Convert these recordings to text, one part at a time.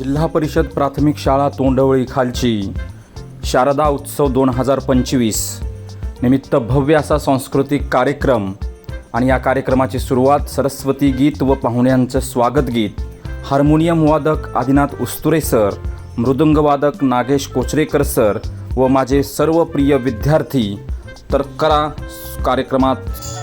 जिल्हा परिषद प्राथमिक शाळा तोंडवळीखालची खालची शारदा उत्सव दोन हजार पंचवीस निमित्त भव्य असा सांस्कृतिक कार्यक्रम आणि या कार्यक्रमाची सुरुवात सरस्वती गीत व पाहुण्यांचं स्वागत गीत हार्मोनियम वादक आदिनाथ उस्तुरे सर मृदुंगवादक नागेश कोचरेकर सर व माझे सर्व प्रिय विद्यार्थी तरकरा कार्यक्रमात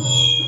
Oh.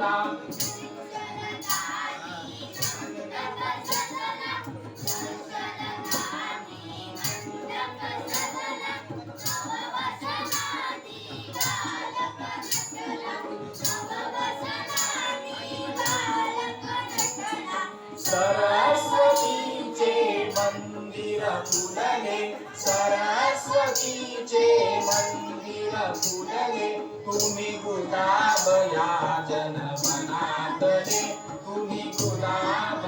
Bogotá. सरस्वती फुलले मंदिर फुलले तुम्ही गुलाब या जनमनातले तुम्ही गुलाब